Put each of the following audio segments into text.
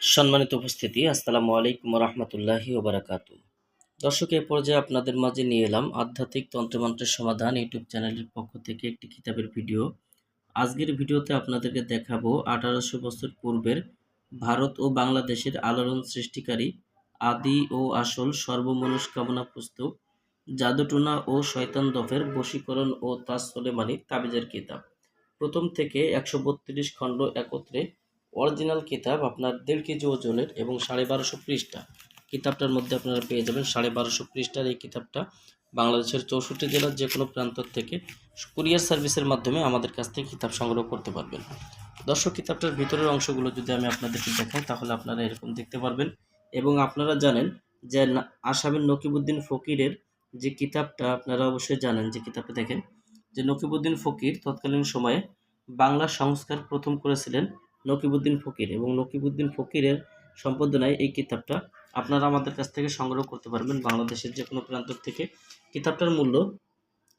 সম্মানিত উপস্থিতি, আসসালামু আলাইকুম রহমতুল্লাহি ওবরাকাতু। দর্শক, এ পর্যায়ে আপনাদের মাঝে নিয়ে এলাম আধ্যাত্মিক তন্ত্রমন্ত্রের সমাধান ইউটিউব চ্যানেলের পক্ষ থেকে একটি কিতাবের ভিডিও। আজকের ভিডিওতে আপনাদেরকে দেখাবো আঠারোশো বছর পূর্বের ভারত ও বাংলাদেশের আলোড়ন সৃষ্টিকারী আদি ও আসল সর্বমনস্কামনা পুস্তক জাদুটুনা ও শয়তান দফের বশীকরণ ও তাজ সোলেমানি তাবিজের কিতাব। প্রথম থেকে একশো বত্রিশ খণ্ড একত্রে অরিজিনাল কিতাব আপনার দেড় কেজি ওজনের এবং সাড়ে বারোশো পৃষ্ঠা। কিতাবটার মধ্যে আপনারা পেয়ে যাবেন সাড়ে বারোশো পৃষ্ঠার এই কিতাবটা বাংলাদেশের চৌষট্টি জেলার যে কোনো প্রান্ত থেকে কুরিয়ার সার্ভিসের মাধ্যমে আমাদের কাছ থেকে কিতাব সংগ্রহ করতে পারবেন। দর্শক, কিতাবটার ভিতরের অংশগুলো যদি আমি আপনাদেরকে দেখাই, তাহলে আপনারা এরকম দেখতে পারবেন এবং আপনারা জানেন যে আসামের নকিবুদ্দিন ফকিরের যে কিতাবটা আপনারা অবশ্যই জানেন, যে কিতাবটা দেখেন, যে নকিবুদ্দিন ফকির তৎকালীন সময়ে বাংলা সংস্কার প্রথম করেছিলেন নকিবুদ্দিন ফকির এবং নকিবুদ্দিন ফকিরের সম্পাদনায় এই কিতাবটা আপনারা আমাদের কাছ থেকে সংগ্রহ করতে পারবেন বাংলাদেশের যে কোনো প্রান্ত থেকে। কিতাবটার মূল্য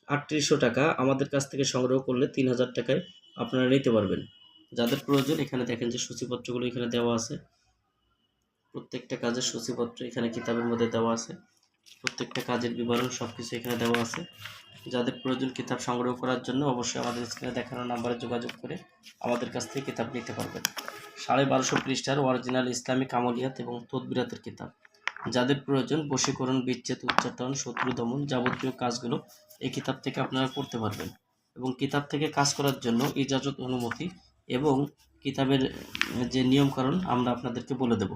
আটত্রিশশো টাকা, আমাদের কাছ থেকে সংগ্রহ করলে তিন হাজার টাকায় আপনারা নিতে পারবেন। যাদের প্রয়োজন, এখানে দেখেন যে সূচিপত্রগুলো এখানে দেওয়া আছে। প্রত্যেকটা কাজের সূচিপত্র এখানে কিতাবের মধ্যে দেওয়া আছে। প্রত্যেকটা কাজের বিবরণ সব কিছু এখানে দেওয়া আছে। যাদের প্রয়োজন কিতাব সংগ্রহ করার জন্য অবশ্যই আমাদের স্ক্রিনে দেখানো নাম্বারে যোগাযোগ করে আমাদের কাছ থেকে কিতাব নিতে পারবেন। সাড়ে বারোশো পৃষ্ঠার অরিজিনাল ইসলামিক আমলিয়াত এবং তদবিরাতের কিতাব। যাদের প্রয়োজন বশীকরণ, বিচ্ছেদ উচ্চাটন শত্রু দমন যাবতীয় কাজগুলো এই কিতাব থেকে আপনারা করতে পারবেন এবং কিতাব থেকে কাজ করার জন্য ইজাজত, অনুমতি এবং কিতাবের যে নিয়মকানুন আমরা আপনাদেরকে বলে দেব।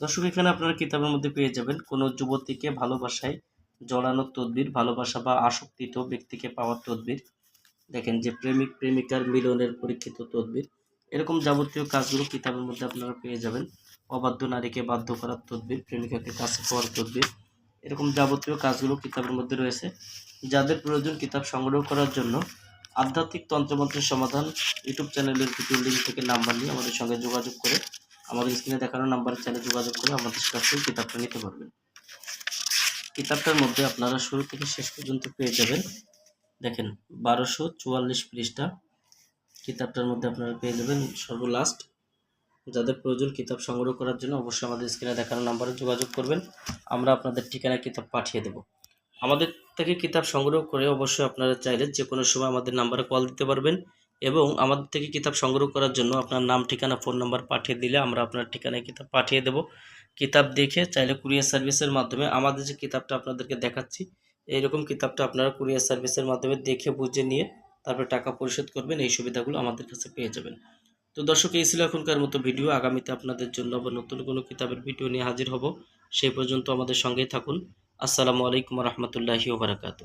দর্শক, এখানে আপনারা কিতাবের মধ্যে পেয়ে যাবেন কোনো যুবতীকে ভালোবাসায় জড়ানোর তদবির, ভালোবাসা বা আসক্তিত ব্যক্তিকে পাওয়ার তদবির। দেখেন যে প্রেমিক, প্রেমিকার মিলনের পরীক্ষিত তদবির। এরকম যাবতীয় কাজগুলো কিতাবের মধ্যে আপনারা পেয়ে যাবেন। অবাধ্য নারীকে বাধ্য করার তদবির, প্রেমিকাকে কাছে পাওয়ার তদবির। এরকম যাবতীয় কাজগুলো কিতাবের মধ্যে রয়েছে। যাদের প্রয়োজন কিতাব সংগ্রহ করার জন্য আধ্যাত্মিক তন্ত্রমন্ত্রের সমাধান ইউটিউব চ্যানেলের ভিডিও লিঙ্ক থেকে নাম্বার নিয়ে আমাদের সঙ্গে যোগাযোগ করে, আমাদের স্ক্রিনে দেখানো নাম্বারের চ্যানেলে যোগাযোগ করে আমাদের কাছ থেকে কিতাবটা নিতে পারবেন। কিতাবটার মধ্যে আপনারা শুরু থেকে শেষ পর্যন্ত পেয়ে যাবেন। দেখেন, বারোশো চুয়াল্লিশ পৃষ্ঠা কিতাবটার মধ্যে আপনারা পেয়ে যাবেন সর্বলাস্ট। যাদের প্রয়োজন কিতাব সংগ্রহ করার জন্য অবশ্যই আমাদের স্ক্রিনে দেখানো নাম্বারে যোগাযোগ করবেন। আমরা আপনাদের ঠিকানায় কিতাব পাঠিয়ে দেব। আমাদের থেকে কিতাব সংগ্রহ করে অবশ্যই আপনারা চাইলে যে কোনো সময় আমাদের নাম্বারে কল দিতে পারবেন এবং আমাদের থেকে কিতাব সংগ্রহ করার জন্য আপনার নাম, ঠিকানা, ফোন নাম্বার পাঠিয়ে দিলে আমরা আপনার ঠিকানায় কিতাব পাঠিয়ে দেব। কিতাব দেখে চাইলে কুরিয়ার সার্ভিসের মাধ্যমে আমাদের যে কিতাবটা আপনাদেরকে দেখাচ্ছি, এইরকম কিতাবটা আপনারা কুরিয়ার সার্ভিসের মাধ্যমে দেখে, বুঝে নিয়ে তারপরে টাকা পরিশোধ করবেন, এই সুবিধাগুলো আমাদের কাছে পেয়ে যাবেন। তো দর্শক, এই ছিল এখনকার মতো ভিডিও। আগামীতে আপনাদের জন্য আবার নতুন কোনো কিতাবের ভিডিও নিয়ে হাজির হব। সেই পর্যন্ত আমাদের সঙ্গেই থাকুন। আসসালামু আলাইকুম রহমতুল্লাহি ওবরাকাতু